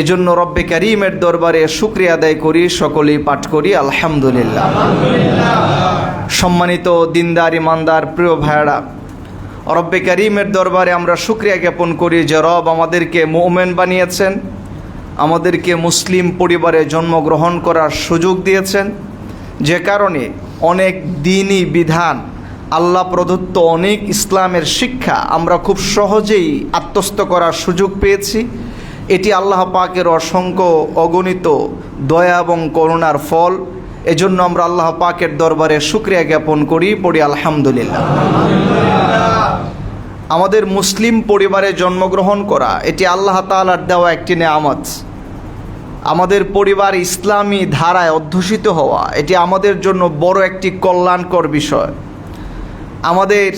এজন্য রব্বে করিমের দরবারে শুক্রিয়া আদায় করি, সকলেই পাঠ করি, আলহামদুলিল্লাহ। সম্মানিত দিনদার, ইমানদার, প্রিয় ভাইয়ারা, রব্বে করিমের দরবারে আমরা শুক্রিয়া জ্ঞাপন করি যে রব আমাদেরকে মোমেন বানিয়েছেন, আমাদেরকে মুসলিম পরিবারে জন্মগ্রহণ করার সুযোগ দিয়েছেন। যে কারণে অনেক দিনই বিধান, আল্লাহ প্রদত্ত অনেক ইসলামের শিক্ষা আমরা খুব সহজেই আত্মস্থ করার সুযোগ পেয়েছি। এটি আল্লাহ পাকের অসংখ্য অগণিত দয়া এবং করুণার ফল। এজন্য আমরা আল্লাহ পাকের দরবারে শুক্রিয়া জ্ঞাপন করি, পড়ি আলহামদুলিল্লাহ। আমাদের মুসলিম পরিবারে জন্মগ্রহণ করা, এটি আল্লাহ তালার দেওয়া একটি নেয়ামত। আমাদের পরিবার ইসলামী ধারায় অধ্যুষিত হওয়া, এটি আমাদের জন্য বড় একটি কল্যাণকর বিষয়। আমাদের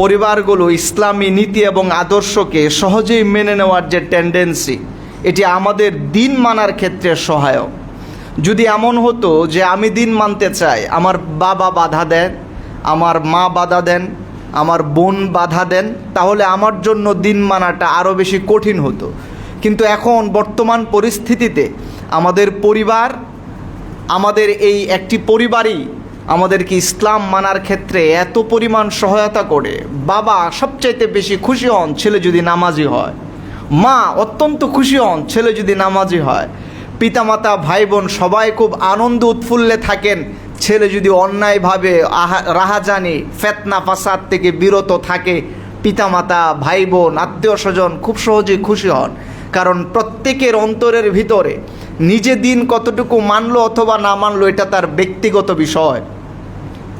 পরিবারগুলো ইসলামী নীতি এবং আদর্শকে সহজেই মেনে নেওয়ার যে টেন্ডেন্সি এটি আমাদের দিন মানার ক্ষেত্রে সহায়ক। যদি এমন হতো যে আমি দিন মানতে চাই, আমার বাবা বাধা দেন, আমার মা বাধা দেন, আমার বোন বাধা দেন, তাহলে আমার জন্য দিন মানাটা আরও বেশি কঠিন হতো। কিন্তু এখন বর্তমান পরিস্থিতিতে আমাদের পরিবার, আমাদের এই একটি পরিবারই আমাদেরকে ইসলাম মানার ক্ষেত্রে এত পরিমাণ সহায়তা করে। বাবা সবচাইতে বেশি খুশি হন ছেলে যদি নামাজি হয়। মা অত্যন্ত খুশি হন ছেলে যদি নামাজি হয়। পিতামাতা ভাই বোন সবাই খুব আনন্দ উৎফুল্লে থাকেন। ছেলে যদি অন্যায়ভাবে রাহাজানি, ফেতনা, ফাসাদ থেকে বিরত থাকে। পিতামাতা ভাই বোন আত্মীয় স্বজন খুব সহজেই খুশি হন। কারণ প্রত্যেকের অন্তরের ভিতরে নিজে দিন কতটুকু মানলো অথবা না মানলো এটা তার ব্যক্তিগত বিষয়।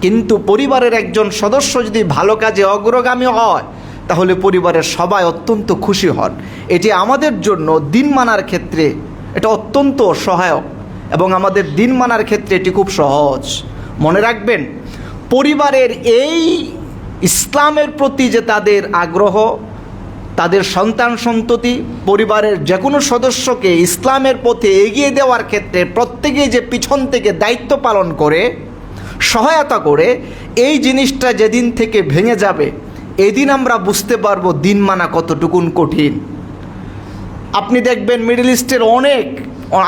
কিন্তু পরিবারের একজন সদস্য যদি ভালো কাজে অগ্রগামী হয়, তাহলে পরিবারের সবাই অত্যন্ত খুশি হন। এটি আমাদের জন্য দিন মানার ক্ষেত্রে এটা অত্যন্ত সহায়ক এবং আমাদের দিন মানার ক্ষেত্রে এটি খুব সহজ। মনে রাখবেন, পরিবারের এই ইসলামের প্রতি যে তাদের আগ্রহ, তাদের সন্তান সন্ততি, পরিবারের যে কোনো সদস্যকে ইসলামের পথে এগিয়ে দেওয়ার ক্ষেত্রে প্রত্যেকেই যে পিছন থেকে দায়িত্ব পালন করে সহায়তা করে এই জিনিসটা যেদিন থেকে ভেঙে যাবে, এদিন আমরা বুঝতে পারব দিন মানা কতটুকুন কঠিন। আপনি দেখবেন মিডল ইস্টের অনেক,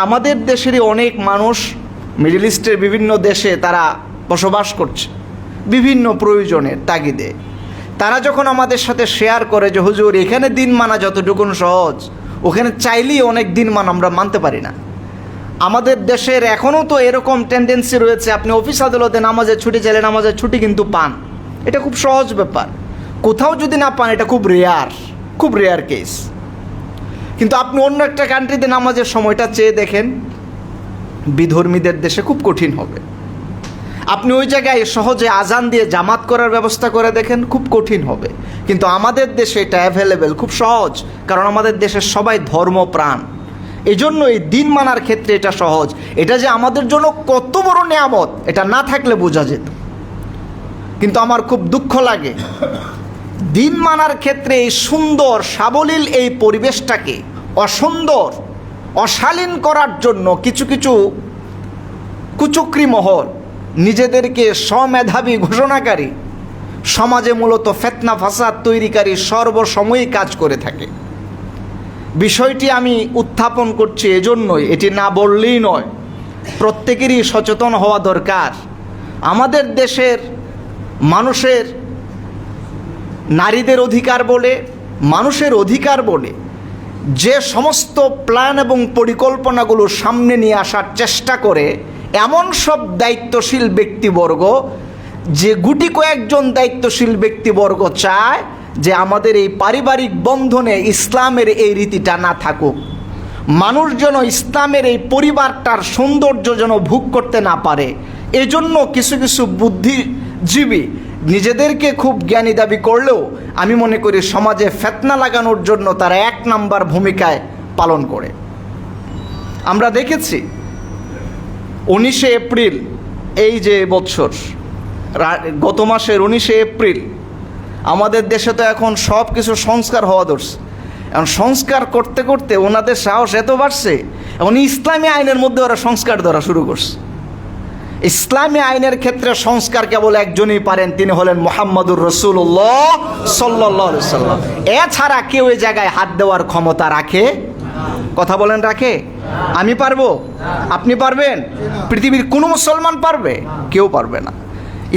আমাদের দেশেরই অনেক মানুষ মিডল ইস্টের বিভিন্ন দেশে তারা বসবাস করছে, বিভিন্ন প্রয়োজনের তাগিদে। তারা যখন আমাদের সাথে শেয়ার করে যে, হুজুর, এখানে দিন মানা যতটুকুন সহজ, ওখানে চাইলেই অনেক দিন মান আমরা মানতে পারি না। আমাদের দেশের এখনও তো এরকম টেন্ডেন্সি রয়েছে, আপনি অফিস আদালতে নামাজের ছুটি চাইলে নামাজের ছুটি কিন্তু পান। এটা খুব সহজ ব্যাপার। কোথাও যদি না পান, এটা খুব রেয়ার খুব রেয়ার কেস কিন্তু আপনি অন্য একটা কান্ট্রিতে নামাজের সময়টা চেয়ে দেখেন, বিধর্মীদের দেশে খুব কঠিন হবে। আপনি ওই জায়গায় সহজে আজান দিয়ে জামাত করার ব্যবস্থা করে দেখেন, খুব কঠিন হবে। কিন্তু আমাদের দেশে এটা অ্যাভেলেবেল খুব সহজ। কারণ আমাদের দেশের সবাই ধর্মপ্রাণ। এই জন্য এই দিন মানার ক্ষেত্রে এটা সহজ। এটা যে আমাদের জন্য কত বড় নেয়ামত, এটা না থাকলে বোঝা যেত। কিন্তু আমার খুব দুঃখ লাগে। দিন মানার ক্ষেত্রে এই সুন্দর, সাবলীল এই পরিবেশটাকে অসুন্দর, অশালীন করার জন্য কিছু কিছু কুচক্রি মহল, নিজেদেরকে স্বমেধাবী ঘোষণাকারী, সমাজে মূলত ফেতনা, ফাসাদ তৈরিকারী সর্বসময়ই কাজ করে থাকে। বিষয়টি আমি উত্থাপন করছি এজন্যই, এটি না বললেই নয়। প্রত্যেকেরই সচেতন হওয়া দরকার। আমাদের দেশের মানুষের নারীদের অধিকার বলে, মানুষের অধিকার বলে, যে সমস্ত প্ল্যান এবং পরিকল্পনাগুলো সামনে নিয়ে আসার চেষ্টা করে, এমন সব দায়িত্বশীল ব্যক্তিবর্গ, যে গুটি কয়েকজন দায়িত্বশীল ব্যক্তিবর্গ চায় যে আমাদের এই পারিবারিক বন্ধনে ইসলামের এই রীতিটা না থাকুক। মানুষ যেন ইসলামের এই পরিবারটার সৌন্দর্য যেন ভোগ করতে না পারে, এজন্য কিছু কিছু বুদ্ধিজীবী নিজেদেরকে খুব জ্ঞানী দাবি করলেও আমি মনে করি সমাজে ফেতনা লাগানোর জন্য তারা এক নাম্বার ভূমিকায় পালন করে। আমরা দেখেছি, উনিশে এপ্রিল এই যে বছর গত মাসের উনিশে এপ্রিল আমাদের দেশে তো এখন সব কিছু সংস্কার হওয়া ধরছে এখন সংস্কার করতে করতে ওনাদের সাহস এত বাড়ছে, এখন ইসলামী আইনের মধ্যে ওরা সংস্কার ধরা শুরু করছে। ইসলামী আইনের ক্ষেত্রে সংস্কার কেবল একজনই পারেন, তিনি হলেন মোহাম্মদুর রসুল্লাহ সাল্লাহ এছাড়া কেউ এই জায়গায় হাত দেওয়ার ক্ষমতা রাখে? কথা বলেন রাখে? আমি পারব? আপনি পারবেন? পৃথিবীর কোনো মুসলমান পারবে? কেউ পারবে না।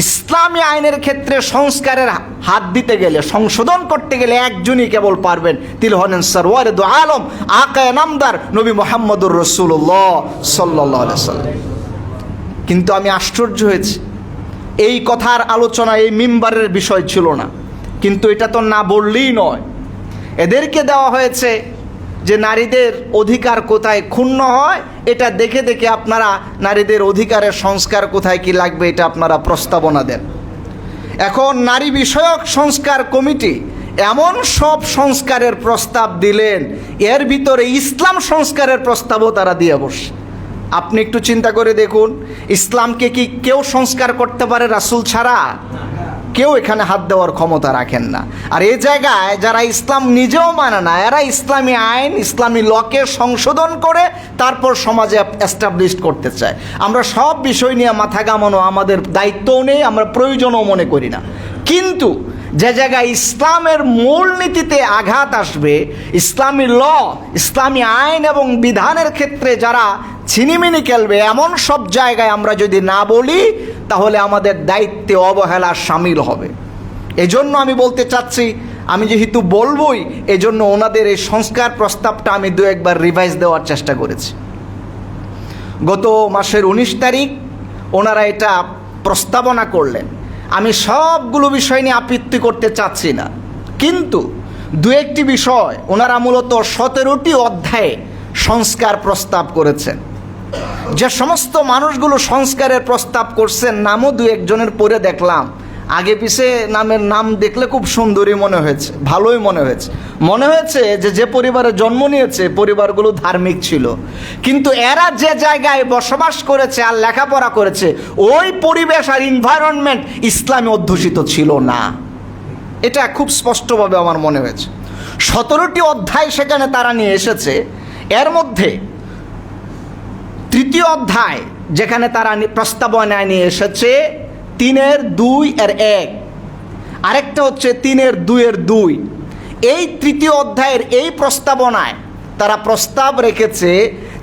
ইসলামী আইনের ক্ষেত্রে সংস্কারের হাত দিতে গেলে, সংশোধন করতে গেলে একজনই কেবল পারবেন তিনি হলেন সরওয়ারে দু আলম, আকায় নামদার নবী মোহাম্মদুর রসুল্লাহ সাল্লাহ সাল্লাম। কিন্তু আমি আশ্চর্য হয়েছি। এই কথার আলোচনা এই মিম্বারের বিষয় ছিল না। কিন্তু এটা তো না বললেই নয়। এদেরকে দেওয়া হয়েছে যে নারীদের অধিকার কোথায় ক্ষুণ্ণ হয়, এটা দেখে দেখে আপনারা নারীদের অধিকারের সংস্কার কোথায় কি লাগবে এটা আপনারা প্রস্তাবনা দেন। এখন নারী বিষয়ক সংস্কার কমিটি এমন সব সংস্কারের প্রস্তাব দিলেন, এর ভিতরে ইসলাম সংস্কারের প্রস্তাবও তারা দিয়ে বসে। আপনি একটু চিন্তা করে দেখুন, ইসলামকে কি কেউ সংস্কার করতে পারে রাসুল ছাড়া? কেউ এখানে হাত দেওয়ার ক্ষমতা রাখেন না। আর এ জায়গায় যারা ইসলাম নিজেও মানে না, এরা ইসলামী আইন, ইসলামী লকে সংশোধন করে তারপর সমাজে এস্টাবলিশ করতে চায়। আমরা সব বিষয় নিয়ে মাথা গামানো আমাদের দায়িত্বও নেই, আমরা প্রয়োজনও মনে করি না। কিন্তু যে জায়গায় ইসলামের মূলনীতিতে আঘাত আসবে, ইসলামী ল, ইসলামী আইন এবং বিধানের ক্ষেত্রে যারা ছিনিমিনি খেলবে, এমন সব জায়গায় আমরা যদি না বলি, তাহলে আমাদের দায়িত্বে অবহেলা সামিল হবে। এজন্য আমি বলতে চাচ্ছি, আমি যেহেতু বলবই, এজন্য ওনাদের এই সংস্কার প্রস্তাবটা আমি দু একবার রিভাইজ দেওয়ার চেষ্টা করেছি। গত মাসের উনিশ তারিখ ওনারা এটা প্রস্তাবনা করলেন। আমি সবগুলো বিষয় নিয়ে আপত্তি করতে চাচ্ছি না। কিন্তু দু একটি বিষয় ওনারা মূলত সতেরোটি অধ্যায়ে সংস্কার প্রস্তাব করেছেন। যে সমস্ত মানুষগুলো সংস্কারের প্রস্তাব করছেন নামও দু একজনের পরে দেখলাম। আগে পিছে নামের নাম দেখলে খুব সুন্দরই মনে হয়েছে, ভালোই মনে হয়েছে। মনে হয়েছে যে যে পরিবারে জন্ম নিয়েছে, পরিবারগুলো ধার্মিক ছিল। কিন্তু এরা যে জায়গায় বসবাস করেছে আর লেখাপড়া করেছে, ওই পরিবেশ আর এনভায়রনমেন্ট ইসলামে অধ্যুষিত ছিল না। এটা খুব স্পষ্টভাবে আমার মনে হয়েছে। সতেরোটি অধ্যায় সেখানে তারা নিয়ে এসেছে। এর মধ্যে তৃতীয় অধ্যায় যেখানে তারা প্রস্তাবনায় নিয়ে এসেছে তিনের দুই এর এক। আরেকটা হচ্ছে তিনের দুইয়ের দুই। এই তৃতীয় অধ্যায়ের এই প্রস্তাবনায় তারা প্রস্তাব রেখেছে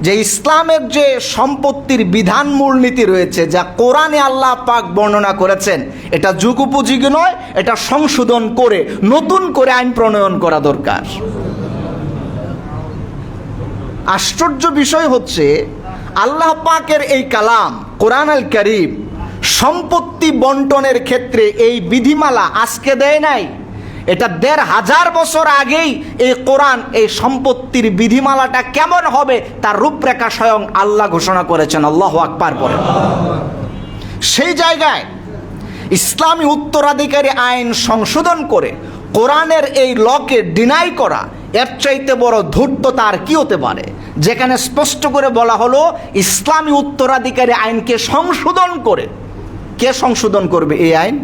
যে ইসলামের যে সম্পত্তির বিধান মূলনীতি রয়েছে, যা কোরআনে আল্লাহ পাক বর্ণনা করেছেন, এটা যুগ উপযোগী নয়, এটা সংশোধন করে, নতুন করে আইন প্রণয়ন করা দরকার। আশ্চর্য বিষয় হচ্ছে, আল্লাহ পাকের এই কালাম, কোরআন আল করিম সম্পত্তি বন্টনের ক্ষেত্রে এই বিধিমালা আজকে দেয় নাই। এটা দেড় হাজার বছর আগেই এই কোরআন এই সম্পত্তির বিধিমালাটা কেমন হবে তার রূপরেখা স্বয়ং আল্লাহ ঘোষণা করেছেন, আল্লাহ আকবার পরে সেই জায়গায় ইসলামী উত্তরাধিকারী আইন সংশোধন করে কোরআনের এই লকে ডিনাই করা, এর চাইতে বড় ধূর্ততা আর কি হতে পারে? যেখানে স্পষ্ট করে বলা হলো, ইসলামী উত্তরাধিকারী আইনকে সংশোধন করে কে সংশোধন করবে এই আইন?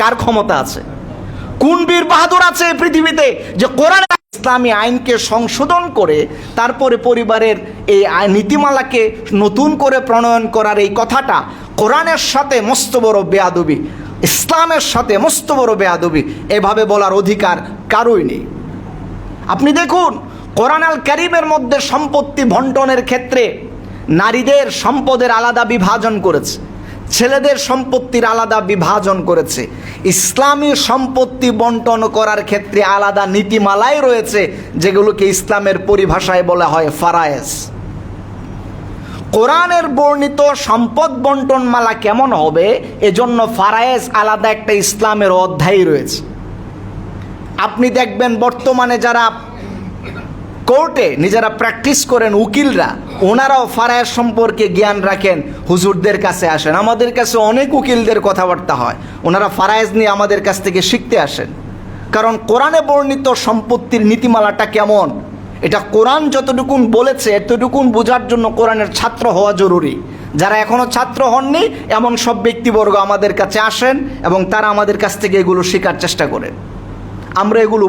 কার ক্ষমতা আছে? কোন বীর বাহাদুর আছে পৃথিবীতে যে কোরআন ইসলামী আইনকে সংশোধন করে তারপরে পরিবারের এই নীতিমালাকে নতুন করে প্রণয়ন করার এই কথাটা কোরআনের সাথে মস্ত বড় বেয়াদবি, ইসলামের সাথে মস্ত বড় বেয়াদবি, এভাবে বলার অধিকার কারোই নেই। আপনি দেখুন, কোরআন আল কারিমের মধ্যে সম্পত্তি বন্টনের ক্ষেত্রে নারীদের সম্পদের আলাদা বিভাজন করেছে। ছেলেদের সম্পত্তির আলাদা বিভাজন করেছে। ইসলামী সম্পত্তি বন্টন করার ক্ষেত্রে আলাদা নীতিমালাই রয়েছে, যেগুলোকে ইসলামের পরিভাষায় বলা হয় ফারায়েস। কোরআনের বর্ণিত সম্পদ বন্টন মালা কেমন হবে? এজন্য ফারায়েস আলাদা একটা ইসলামের অধ্যায় রয়েছে। আপনি দেখবেন বর্তমানে যারা কোর্টে নিজেরা প্র্যাকটিস করেন উকিলরা, ওনারাও ফারায়ের সম্পর্কে জ্ঞান রাখেন, হুজুরদের কাছে আসেন। আমাদের কাছে অনেক উকিলদের কথাবার্তা হয়। ওনারা ফারায়েজ নিয়ে আমাদের কাছ থেকে শিখতে আসেন। কারণ কোরআনে বর্ণিত সম্পত্তির নীতিমালাটা কেমন? এটা কোরআন যতটুকুন বলেছে, এতটুকুন বোঝার জন্য কোরআনের ছাত্র হওয়া জরুরি। যারা এখনও ছাত্র হননি, এমন সব ব্যক্তিবর্গ আমাদের কাছে আসেন এবং তারা আমাদের কাছ থেকে এগুলো শেখার চেষ্টা করেন। আমরা এগুলো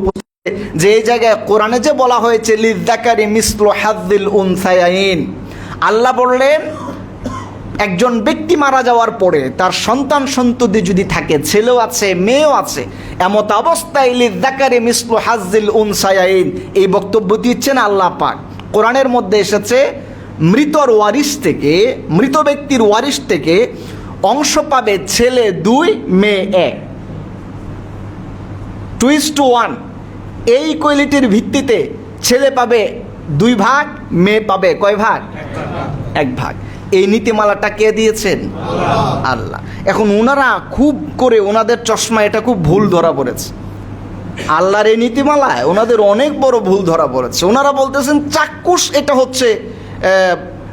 যে জায়গায় কোরআনে যে বলা হয়েছে লিদ্দাকারি মিসলো হাদ্দিল উনসায়াইন। আল্লাহ বললেন, একজন ব্যক্তি মারা যাওয়ার পরে তার সন্তান সন্ততি যদি থাকে, ছেলেও আছে, মেয়েও আছে, এমত অবস্থায় লিদ্দাকারি মিসলো হাজ্জিল উনসায়াইন। এই বক্তব্য দিচ্ছেন আল্লাহ পাক। কোরআনের মধ্যে এসেছে, মৃতর ওয়ারিশ থেকে, মৃত ব্যক্তির ওয়ারিশ থেকে অংশ পাবে ছেলে দুই, মেয়ে এক। Twist one. এই কোয়ালিটির ভিত্তিতে ছেলে পাবে দুই ভাগ মেয়ে পাবে কয় ভাগ? এক ভাগ। এই নীতিমালাটা কে দিয়েছেন? আল্লাহ। এখন ওনারা খুব করে ওনাদের চশমা এটা খুব ভুল ধরা পড়েছে। আল্লাহর এই নীতিমালায় ওনাদের অনেক বড় ভুল ধরা পড়েছে। ওনারা বলতেছেন চাক্ষুষ এটা হচ্ছে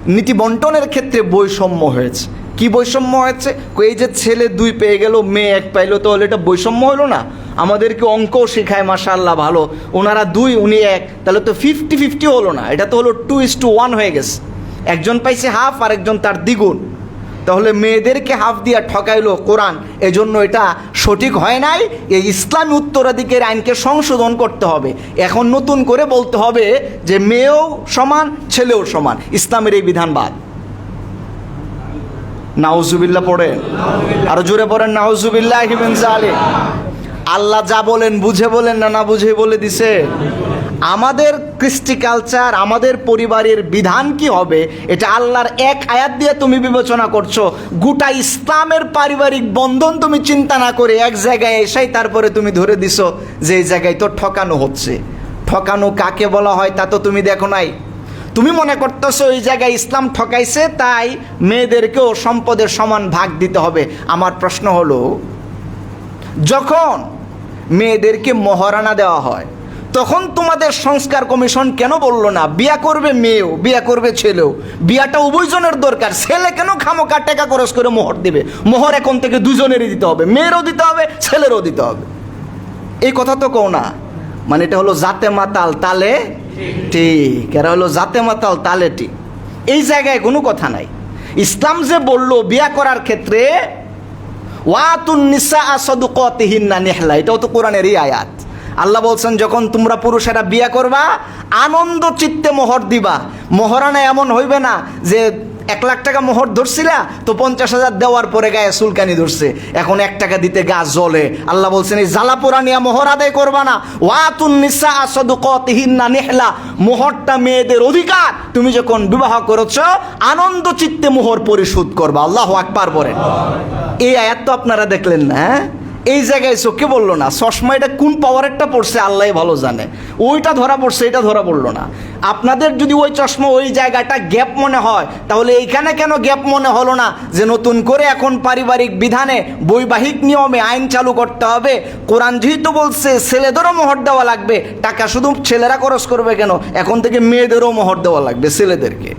নীতি বন্টনের ক্ষেত্রে বৈষম্য হয়েছে। কি বৈষম্য হয়েছে এই যে ছেলে দুই পেয়ে গেল, মেয়ে এক পাইলো, তাহলে এটা বৈষম্য হলো না? আমাদেরকে অঙ্ক শেখায়, মাশাআল্লাহ, ভালো। ওনারা দুই, উনি এক। তাহলে তো ফিফটি ফিফটি হলো না। এটা তো হলো টু ইস টু ওয়ান হয়ে গেছে। একজন পাইছে হাফ আর একজন তার দ্বিগুণ। তাহলে মেয়েদেরকে হাফ দিয়া ঠকাইলো কোরআন। এজন্য এটা সঠিক হয় নাই। এই ইসলামী উত্তরাধিকের আইনকে সংশোধন করতে হবে। এখন নতুন করে বলতে হবে যে মেয়েও সমান, ছেলেও সমান। ইসলামের এই বিধানবাদ নাউজুবিল্লাহ পড়েন আরও জোরে পড়েন, নাউজুবিল্লাহ সালে আল্লাহ যা বলেন বুঝে বলেন না না বুঝে বলে দিছে। আমাদের কৃষ্টি কালচার আমাদের পরিবারের বিধান কি হবে? এটা আল্লাহর এক আয়াত দিয়ে তুমি বিবেচনা করছ। গোটা ইসলামের পারিবারিক বন্ধন তুমি চিন্তা না করে এক জায়গায় এসেই তারপরে তুমি ধরে দিছো যে এই জায়গায় তো ঠকানো হচ্ছে। ঠকানো কাকে বলা হয় তা তো তুমি দেখো নাই। তুমি মনে করতেছো ওই জায়গায় ইসলাম ঠকাইছে, তাই মেয়েদেরকেও সম্পদের সমান ভাগ দিতে হবে। আমার প্রশ্ন হলো, যখন মেয়েদেরকে মহারানা দেওয়া হয়, তখন তোমাদের সংস্কার কমিশন কেন বলল না, বিয়া করবে মেয়েও, বিয়া করবে ছেলেও, বিয়াটা উভয়জনের দরকার, ছেলে কেন খামোকা টাকা খরচ করে মোহর দিবে? মোহর এখন থেকে দুজনেরই দিতে হবে, মেয়েরও দিতে হবে, ছেলেরও দিতে হবে। এই কথা তো কও না মানে এটা হলো জাতে মাতাল তালে ঠিক, এরা হলো জাতে মাতাল, তালে ঠিক এই জায়গায় কোনো কথা নাই। ইসলাম যে বলল, বিয়া করার ক্ষেত্রে নেহলা, এটাও তো কোরআনেরই আয়াত। আল্লাহ বলছেন, যখন তোমরা পুরুষেরা বিয়া করবা, আনন্দ চিত্তে মোহর দিবা। মোহরানা এমন হইবে না যে এক লাখ টাকা মোহর ধরছিলা, তো পঞ্চাশ হাজার দেওয়ার পরে গায়ে সুলকানি ধরছে। এখন এক টাকা দিতে গা জ্বলে। আল্লাহ বলছেন, এই জ্বালা পোড়া নিয়ে মোহর আদায় করবা না। ওয়াতুন নিসা আসাদুকতিহিন্না নেহলা। মোহরটা মেয়েদের অধিকার। তুমি যখন বিবাহ করেছ, আনন্দ চিত্তে মোহর পরিশোধ করবা। আল্লাহ আকবার বলেন। এই আয়াত তো আপনারা দেখলেন না হ্যাঁ? এই জায়গায় চোখে বলল না, চশমা এটা কোন পাওয়ারেরটা পড়ছে আল্লাহ ভালো জানে। ওইটা ধরা পড়ছে, এটা ধরা পড়ল না। আপনাদের যদি ওই চশমা ওই জায়গাটা গ্যাপ মনে হয়, তাহলে এইখানে কেন গ্যাপ মনে হলো না যে নতুন করে এখন পারিবারিক বিধানে বৈবাহিক নিয়মে আইন চালু করতে হবে? কোরআন যেহেতু বলছে, ছেলেদেরও মোহর দেওয়া লাগবে, টাকা শুধু ছেলেরা খরচ করবে কেন? এখন থেকে মেয়েদেরও মোহর দেওয়া লাগবে ছেলেদেরকে।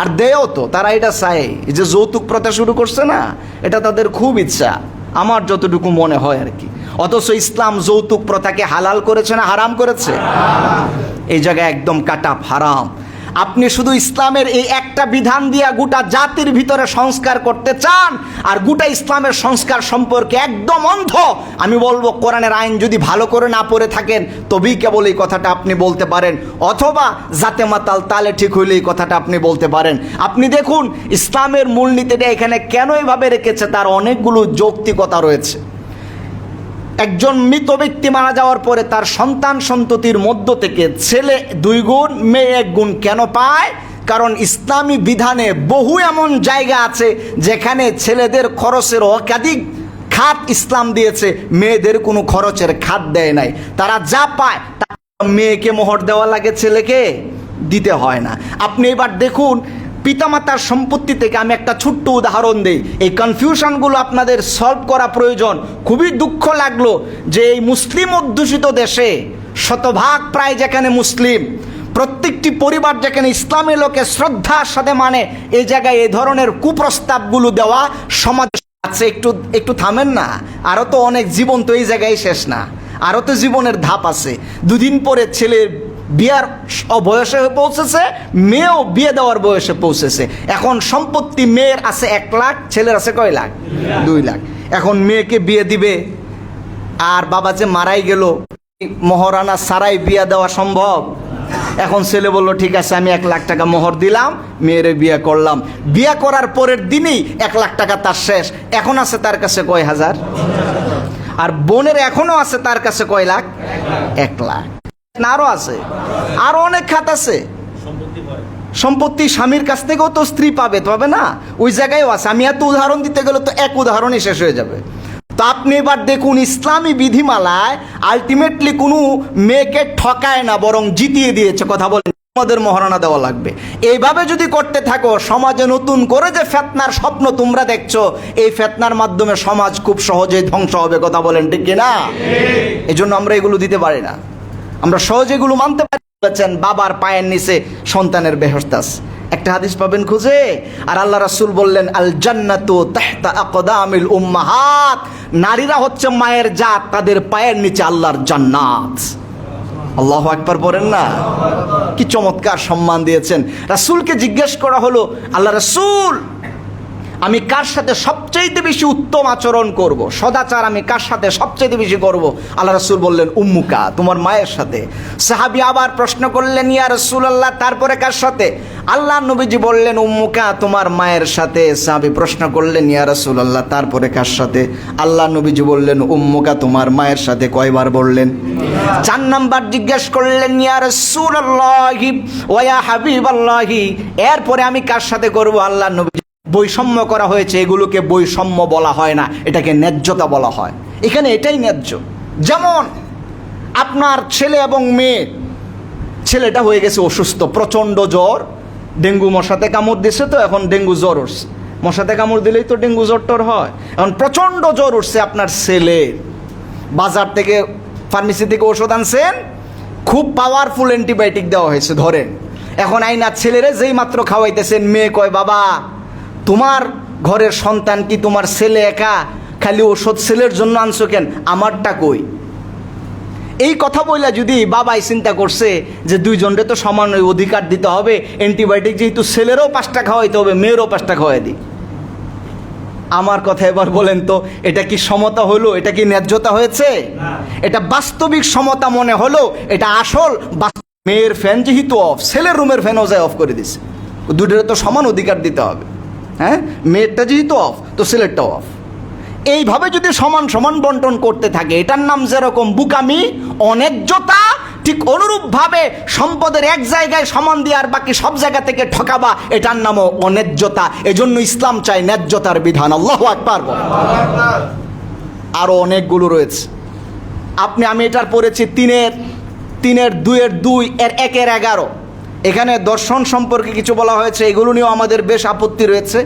আর দেও তো, তারা এটা চায়। যে যৌতুক প্রথা শুরু করছে না, এটা তাদের খুব ইচ্ছা। আমার যতটুকু মনে হয় আর কি। অথচ ইসলাম যৌতুক প্রথাকে হালাল করেছে না হারাম করেছে? এই জায়গায় একদম কাটাপ হারাম। আপনি শুধু ইসলামের এই একটা বিধান দিয়া গোটা জাতির ভিতরে সংস্কার করতে চান, আর গোটা ইসলামের সংস্কার সম্পর্কে একদম অন্ধ। আমি বলব, কোরআনের আইন যদি ভালো করে না পড়ে থাকেন, তবেই কেবল এই কথাটা আপনি বলতে পারেন। অথবা জাতে মাতাল তালে ঠিক হইলে এই কথাটা আপনি বলতে পারেন। আপনি দেখুন, ইসলামের মূলনীতিটা এখানে কেন এভাবে রেখেছে, তার অনেকগুলো যৌক্তিকতা রয়েছে। একজন মৃত ব্যক্তি মারা যাওয়ার পরে তার সন্তান সন্ততির মধ্য থেকে ছেলে দুই গুণ, মেয়ে এক গুণ কেন পায়? কারণ ইসলামী বিধানে বহু এমন জায়গা আছে যেখানে ছেলেদের খরচের একাধিক খাত ইসলাম দিয়েছে, মেয়েদের কোনো খরচের খাত দেয় নাই। তারা যা পায়, তা মেয়েকে মোহর দেওয়া লাগে, ছেলেকে দিতে হয় না। আপনি এবার দেখুন পিতামাতার সম্পত্তি থেকে আমি একটা ছোট্ট উদাহরণ দিই। এই কনফিউশনগুলো আপনাদের সলভ করা প্রয়োজন। খুবই দুঃখ লাগল যে এই মুসলিম অধ্যুষিত দেশে শতভাগ প্রায় যেখানে মুসলিম, প্রত্যেকটি পরিবার যেখানে ইসলামী লোকে শ্রদ্ধার সাথে মানে এই জায়গায় এই ধরনের কুপ্রস্তাবগুলো দেওয়া সমাজ আছে। একটু একটু থামেন না। আরও তো অনেক জীবন তো এই জায়গায় শেষ না। আরও তো জীবনের ধাপ আছে। দুদিন পরে ছেলের বিয়ার বয়সে পৌঁছেছে, মেয়েও বিয়ে দেওয়ার বয়সে পৌঁছেছে। এখন সম্পত্তি মেয়ের আছে এক লাখ, ছেলের আছে কয় লাখ? দুই লাখ। এখন মেয়েকে বিয়ে দিবে, আর বাবা যে মারাই গেল, মহারানা সারাই বিয়া দেওয়া সম্ভব? এখন ছেলে বলল, ঠিক আছে, আমি এক লাখ টাকা মোহর দিলাম, মেয়েরে বিয়ে করলাম। বিয়ে করার পরের দিনই এক লাখ টাকা তার শেষ। এখন আছে তার কাছে কয় হাজার? আর বোনের এখনও আছে তার কাছে কয় লাখ? এক লাখ। আরও আছে। আরও অনেক খাত আছে। সম্পত্তি স্বামীর কাছ থেকেও তো স্ত্রী পাবে তবে না ওই জায়গায়ও আছে। আমি এত উদাহরণ দিতে গেলে তো এক উদাহরণই শেষ হয়ে যাবে। তো আপনি এবার দেখুন ইসলামী বিধিমালায় আলটিমেটলি কোনো মেয়েকে ঠকায় না বরং জিতিয়ে দিয়েছে কথা বলেন আমাদের মহারণা দেওয়া লাগবে। এইভাবে যদি করতে থাকো সমাজে নতুন করে যে ফেতনার স্বপ্ন তোমরা দেখছ এই ফেতনার মাধ্যমে সমাজ খুব সহজেই ধ্বংস হবে কথা বলেন ঠিক কিনা? এই জন্য আমরা এগুলো দিতে পারি না। আমরা সহজে এগুলো মানতে পারি। বলেছেন, বাবার পায়ের নিচে সন্তানের বেহস্তাস একটা হাদিস পাবেন খুঁজে। আর আল্লাহ রাসূল বললেন আল জান্নাতু তাহতা আকদামিল উম্মাহাত। নারীরা হচ্ছে মায়ের জাত, তাদের পায়ের নিচে আল্লাহর জান্নাত। আল্লাহ একবার বলেন না? কি চমৎকার সম্মান দিয়েছেন। রাসূলকে জিজ্ঞেস করা হলো, আল্লাহ রাসূল আমি কার সাথে সবচেয়ে বেশি উত্তম আচরণ করব? সদাচার আমি কার সাথে সবচেয়ে বেশি করব? আল্লাহ রসুল বললেন, উম্মুকা, তোমার মায়ের সাথে। সাহাবি আবার প্রশ্ন করলেন, ইয়া রসুল আল্লাহ তারপরে কার সাথে? আল্লাহ নবীজি বললেন, উম্মুকা, তোমার মায়ের সাথে। সাহাবি প্রশ্ন করলেন, ইয়া রসুল আল্লাহ তারপরে কার সাথে? আল্লাহ নবীজি বললেন, উম্মুকা, তোমার মায়ের সাথে। কয়বার বললেন? চার নাম্বার জিজ্ঞেস করলেন, ইয়া রসুল আল্লাহি ওয়া হাবিব আল্লাহি এরপরে আমি কার সাথে করব? আল্লাহ নবী বৈষম্য করা হয়েছে, এগুলোকে বৈষম্য বলা হয় না, এটাকে ন্যায্যতা বলা হয়। এখানে এটাই ন্যায্য। যেমন আপনার ছেলে এবং মেয়ে, ছেলেটা হয়ে গেছে অসুস্থ, প্রচণ্ড জ্বর, ডেঙ্গু মশাতে কামড় দিছে তো, এখন ডেঙ্গু জ্বর উঠছে। মশাতে কামড় দিলেই তো ডেঙ্গু জ্বর টর হয়। এখন প্রচণ্ড জ্বর উঠছে আপনার ছেলে। বাজার থেকে, ফার্মেসি থেকে ওষুধ আনছেন, খুব পাওয়ারফুল অ্যান্টিবায়োটিক দেওয়া হয়েছে, ধরেন। এখন আইনার ছেলেরে যেই মাত্র খাওয়াইতেছেন, মেয়ে কয়, বাবা তোমার ঘরের সন্তান কি তোমার ছেলে একা? খালি ওষুধ ছেলের জন্য আনছো কেন? আমারটা কই? এই কথা বইলা যদি বাবাই চিন্তা করছে যে দুইজনরে তো সমান ওই অধিকার দিতে হবে অ্যান্টিবায়োটিক যেহেতু ছেলেরও পাঁচটা খাওয়াইতে হবে মেয়েরও পাঁচটা খাওয়াই দিই। আমার কথা এবার বলেন তো এটা কি সমতা হলো? এটা কি ন্যায্যতা হয়েছে? এটা বাস্তবিক সমতা মনে হলো? এটা আসল মেয়ের ফ্যান যেহেতু অফ ছেলের রুমের ফ্যানও যায় অফ করে দিছে। দুটোর তো সমান অধিকার দিতে হবে। হ্যাঁ? মেয়েরটা যেহেতু অফ তো ছেলেরটাও অফ এইভাবে যদি সমান সমান বন্টন করতে থাকে, এটার নাম যেরকম বুকামি অন্যায্যতা ঠিক অনুরূপভাবে সম্পদের এক জায়গায় সমান দিয়ে আর বাকি সব জায়গা থেকে ঠকাবা, এটার নামও অন্যায্যতা এজন্য ইসলাম চাই ন্যায্যতার বিধান। আল্লাহ আকবার। আরও অনেকগুলো রয়েছে। আপনি, আমি এটার পড়েছি তিনের তিনের দুইয়ের দুই, এর একের এগারো। এখানে দর্শন সম্পর্কে কিছু বলা হয়েছে, এগুলো নিয়েও আমাদের বেশ আপত্তি রয়েছে।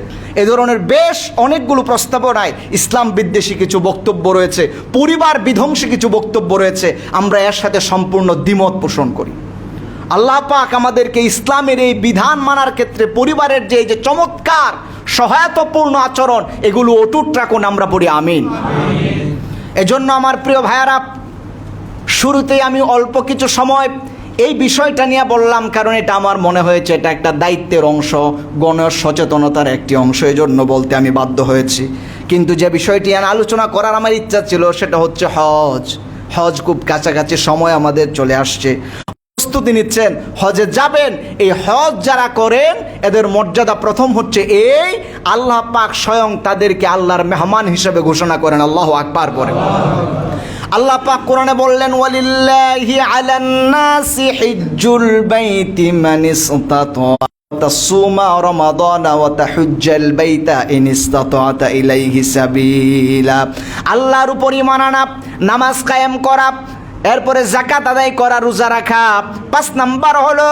এ ধরনের বেশ অনেকগুলো প্রস্তাবনায় ইসলাম বিদ্বেষী কিছু বক্তব্য রয়েছে, পরিবার বিধ্বংসী কিছু বক্তব্য রয়েছে, আমরা এর সাথে সম্পূর্ণ দ্বিমত পোষণ করি। আল্লাহ পাক আমাদেরকে ইসলামের এই বিধান মানার ক্ষেত্রে পরিবারের যে এই যে চমৎকার সহায়তাপূর্ণ আচরণ, এগুলো অটুট রাখুন, আমরা পড়ি আমিন। এজন্য আমার প্রিয় ভাইয়ারা, শুরুতেই আমি অল্প কিছু সময় এই বিষয়টা নিয়ে বললাম কারণ এটা আমার মনে হয়েছে, এটা একটা দায়িত্বের অংশ গণ সচেতনতার একটি অংশ এই জন্য বলতে আমি বাধ্য হয়েছি। কিন্তু যে বিষয়টি আলোচনা করার আমার ইচ্ছা ছিল, সেটা হচ্ছে হজ। হজ খুব কাছাকাছি সময় আমাদের চলে আসছে। প্রস্তুতি নিচ্ছেন, হজে যাবেন, এই হজ যারা করেন, এদের মর্যাদা প্রথম হচ্ছে এই, আল্লাহ পাক স্বয়ং তাদেরকে আল্লাহর মেহমান হিসেবে ঘোষণা করেন, আল্লাহ আকবার করেন আল্লাহ পাক কোরআনে বললেন, ওয়ালিল্লাহি আলান নাসি হিজ্জুল বাইতি মান ইসতাতা তাসুমা রমাদান ওয়া তাহুজ্জাল বাইতা ইন ইসতাতা ইলাইহি সাবিলা। আল্লাহর উপর ঈমান আনা, নামাজ কায়েম করা, এরপরে জাকাত আদায় করা, রোজা রাখা। পাঁচ নাম্বার হলো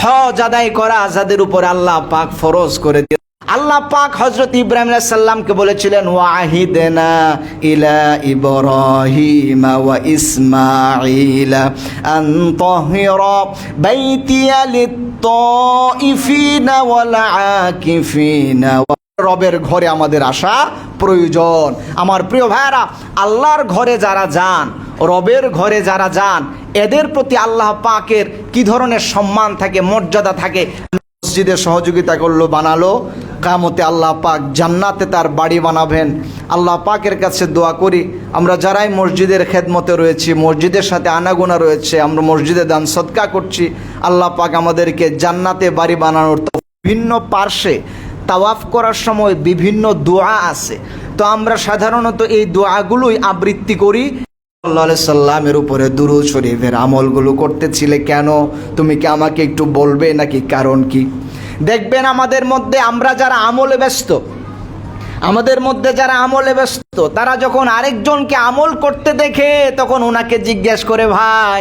হজ আদায় করা, যাদের উপর আল্লাহ পাক ফরজ করে দিয়ে আল্লাহ পাক হজরত ইব্রাহিম সাল্লামকে বলেছিলেন, ওয়াহিদেনা ইলা ইব্রাহিম ওয়া ইসমাঈলা আন তাহিরা বাইতিয়া ওয়াল আকিফিনা রবের ঘরে আমাদের আসা প্রয়োজন। আমার প্রিয় ভাইয়ারা, আল্লাহর ঘরে যারা যান, রবের ঘরে যারা যান, এদের প্রতি আল্লাহ পাকের কি ধরনের সম্মান থাকে, মর্যাদা থাকে? মসজিদে সহযোগিতা করল, বানালো। কামতে আল্লাহ পাক জান্নাতে তার বাড়ি বানাবেন। আল্লাহ পাকের কাছে দোয়া করি, আমরা যারাই মসজিদের খেদমতে রয়েছি, মসজিদের সাথে আনাগোনা রয়েছে, আমরা মসজিদে দান সৎকা করছি, আল্লাহ পাক আমাদেরকে জান্নাতে বাড়ি বানানোর বিভিন্ন পার্শ্বে তাওয়াফ করার সময় বিভিন্ন দোয়া আছে। তো আমরা সাধারণত এই দোয়াগুলোই আবৃত্তি করি। সাল্লাহ সাল্লামের উপরে দুরুদ শরীফের আমলগুলো করতেছিলে কেন? তুমি কি আমাকে একটু বলবে নাকি কারণ কি? দেখবেন আমাদের মধ্যে আমরা যারা আমলে ব্যস্ত, আমাদের মধ্যে যারা আমলে ব্যস্ত, তারা যখন আরেকজনকে আমল করতে দেখে, তখন ওনাকে জিজ্ঞেস করে, ভাই,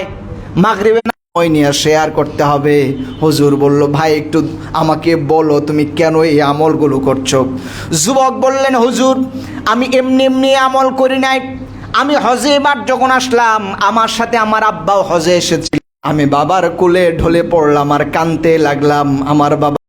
মাগরিবে ওই নিয়ে শেয়ার করতে হবে? হুজুর বলল, ভাই, একটু আমাকে বলো, তুমি কেন এই আমলগুলো করছ? যুবক বললেন, হুজুর, আমি এমনি এমনি আমল করি নাই। আমি হজে এবার যখন আসলাম, আমার সাথে আমার আব্বাও হজে এসেছিল। আমি বাবার কোলে ঢলে পড়লাম আর কানতে লাগলাম, আমার বাবা